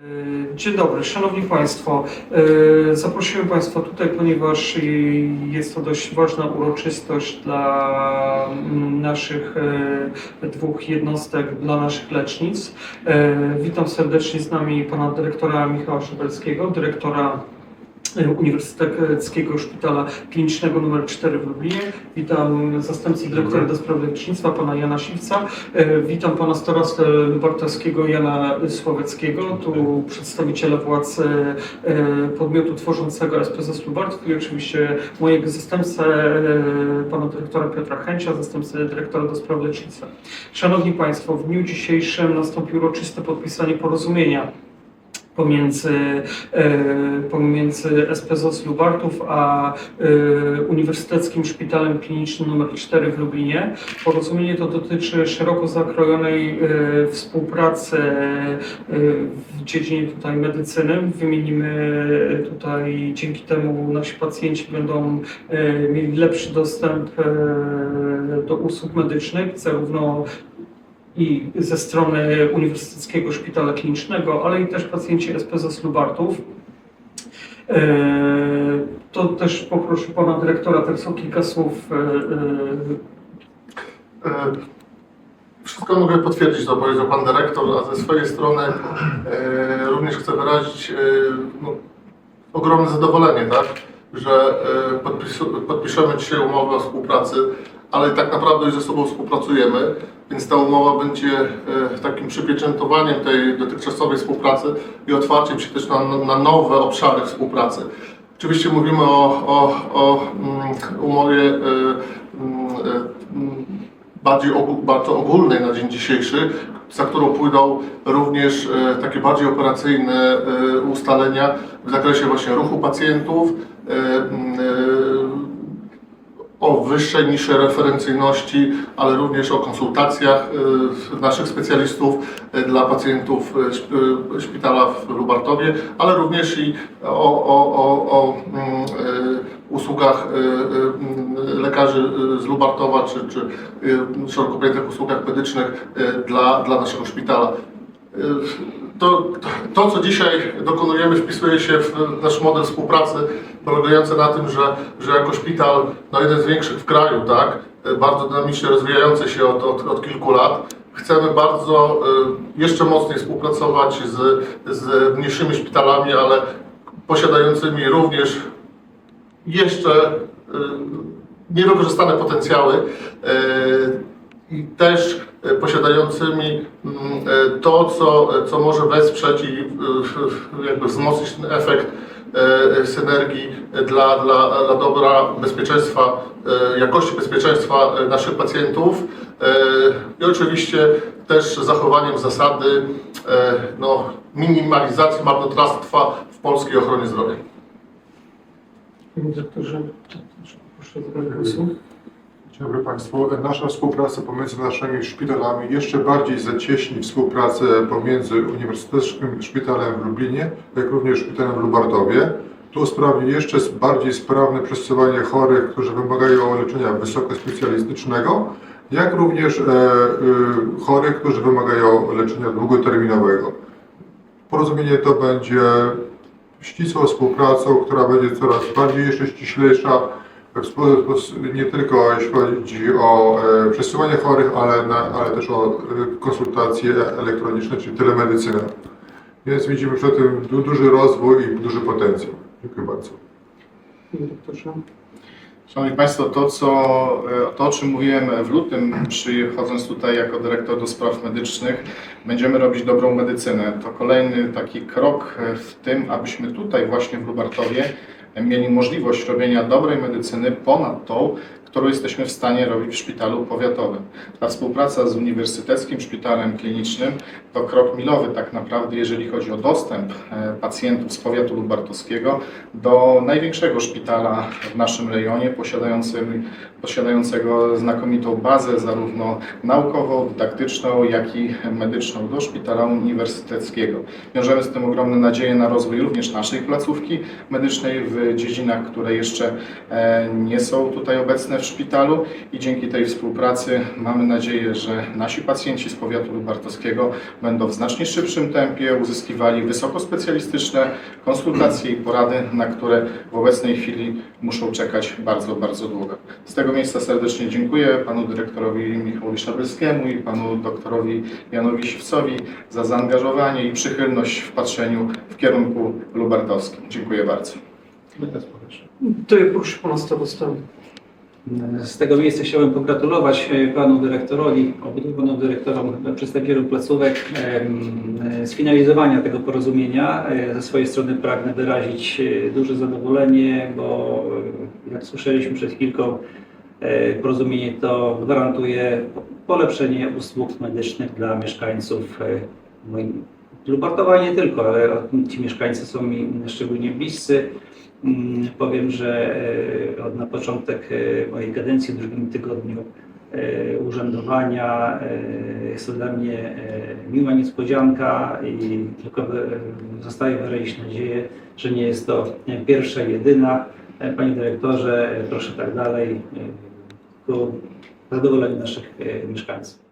E, Dzień dobry, Szanowni Państwo. e, Zaprosiłem Państwa tutaj, ponieważ jest to dość ważna uroczystość dla mm, naszych e, dwóch jednostek, dla naszych lecznic. Witam serdecznie z nami pana dyrektora Michała Szabelskiego, dyrektora Uniwersyteckiego Szpitala Klinicznego nr 4 w Lublinie. Witam zastępcę dyrektora do spraw lecznictwa, pana Jana Siwca. E, Witam pana starostę Lubartowskiego Jana Słoweckiego, tu przedstawiciela władz e, podmiotu tworzącego SPZ Lubartów i oczywiście mojego zastępcę, e, pana dyrektora Piotra Chęcia, zastępcę dyrektora do spraw lecznictwa. Szanowni Państwo, w dniu dzisiejszym nastąpiło uroczyste podpisanie porozumienia pomiędzy, e, pomiędzy SPZ Lubartów a e, Uniwersyteckim Szpitalem Klinicznym nr 4 w Lublinie. Porozumienie to dotyczy szeroko zakrojonej e, współpracy w dziedzinie tutaj medycyny. Wymienimy tutaj, dzięki temu nasi pacjenci będą mieli lepszy dostęp do usług medycznych, zarówno i ze strony Uniwersyteckiego Szpitala Klinicznego, ale i też pacjenci SPZ Lubartów. E, To też poproszę pana dyrektora też o kilka słów. e, e, Wszystko mogę potwierdzić, co powiedział Pan Dyrektor, a ze swojej strony również chcę wyrazić no, ogromne zadowolenie, tak, że podpiszemy dzisiaj umowę o współpracy, ale tak naprawdę ze sobą współpracujemy, więc ta umowa będzie e, takim przypieczętowaniem tej dotychczasowej współpracy i otwarciem się też na, na nowe obszary współpracy. Oczywiście mówimy o, o, o mm, umowie e, mm, e, mm, bardziej bardzo ogólnej na dzień dzisiejszy, za którą pójdą również takie bardziej operacyjne ustalenia w zakresie właśnie ruchu pacjentów, m, e, o wyższej niższej referencyjności, ale również o konsultacjach e, naszych specjalistów e, dla pacjentów e, szpitala w Lubartowie, ale również i o, o, o, o mm, usługach lekarzy z Lubartowa, czy, czy szeroko pojętych usługach medycznych dla, dla naszego szpitala. To, to, co dzisiaj dokonujemy, wpisuje się w nasz model współpracy, polegający na tym, że, że jako szpital, no jeden z większych w kraju, tak, e, bardzo dynamicznie rozwijający się od, od, od kilku lat, chcemy bardzo e, jeszcze mocniej współpracować z, z mniejszymi szpitalami, ale posiadającymi również jeszcze e, niewykorzystane potencjały i też posiadającymi mm, to, co, co może wesprzeć i jakby wzmocnić ten efekt synergii dla, dla, dla dobra bezpieczeństwa, e, jakości bezpieczeństwa e, naszych pacjentów e, i oczywiście też zachowaniem zasady e, no, minimalizacji marnotrawstwa w polskiej ochronie zdrowia. Panie dyrektorze, proszę o zabranie głosu. Dzień dobry Państwu. Nasza współpraca pomiędzy naszymi szpitalami jeszcze bardziej zacieśni współpracę pomiędzy Uniwersyteckim Szpitalem w Lublinie, jak również Szpitalem w Lubartowie. To usprawni jeszcze bardziej sprawne przesyłanie chorych, którzy wymagają leczenia wysokospecjalistycznego, jak również e, e, chorych, którzy wymagają leczenia długoterminowego. Porozumienie to będzie ścisłą współpracą, która będzie coraz bardziej jeszcze ściślejsza, nie tylko jeśli chodzi o e, przesyłanie chorych, ale, na, ale też o e, konsultacje elektroniczne, czyli telemedycynę. Więc widzimy przy tym du, duży rozwój i duży potencjał. Dziękuję bardzo. Panie dyrektorze. Szanowni Państwo, to, co, e, to o czym mówiłem w lutym, przychodząc tutaj jako dyrektor do spraw medycznych, będziemy robić dobrą medycynę. To kolejny taki krok e, w tym, abyśmy tutaj właśnie w Lubartowie mieli możliwość robienia dobrej medycyny ponad tą, którą jesteśmy w stanie robić w szpitalu powiatowym. Ta współpraca z Uniwersyteckim Szpitalem Klinicznym to krok milowy tak naprawdę, jeżeli chodzi o dostęp e, pacjentów z powiatu lubartowskiego do największego szpitala w naszym rejonie, posiadającego znakomitą bazę zarówno naukową, dydaktyczną, jak i medyczną do szpitala uniwersyteckiego. Wiążemy z tym ogromne nadzieje na rozwój również naszej placówki medycznej w dziedzinach, które jeszcze e, nie są tutaj obecne w szpitalu i dzięki tej współpracy mamy nadzieję, że nasi pacjenci z powiatu lubartowskiego będą w znacznie szybszym tempie uzyskiwali wysokospecjalistyczne konsultacje i porady, na które w obecnej chwili muszą czekać bardzo, bardzo długo. Z tego miejsca serdecznie dziękuję panu dyrektorowi Michałowi Szabelskiemu i panu doktorowi Janowi Siwcowi za zaangażowanie i przychylność w patrzeniu w kierunku lubartowskim. Dziękuję bardzo. To proszę pana starostę. Z tego miejsca chciałem pogratulować e, panu dyrektorowi, obydwu panom dyrektorom, e, przedstawicielom placówek e, sfinalizowania tego porozumienia. Ze swojej strony pragnę wyrazić duże zadowolenie, bo jak słyszeliśmy przed chwilką, porozumienie to gwarantuje polepszenie usług medycznych dla mieszkańców e, Lubartowa nie tylko, ale ci mieszkańcy są mi szczególnie bliscy. Mm, Powiem, że e, od na początek e, mojej kadencji, w drugim tygodniu urzędowania jest to dla mnie miła niespodzianka i tylko zostaje wyrazić nadzieję, że nie jest to pierwsza, jedyna. Panie dyrektorze, proszę tak dalej, e, ku zadowoleniu naszych e, mieszkańców.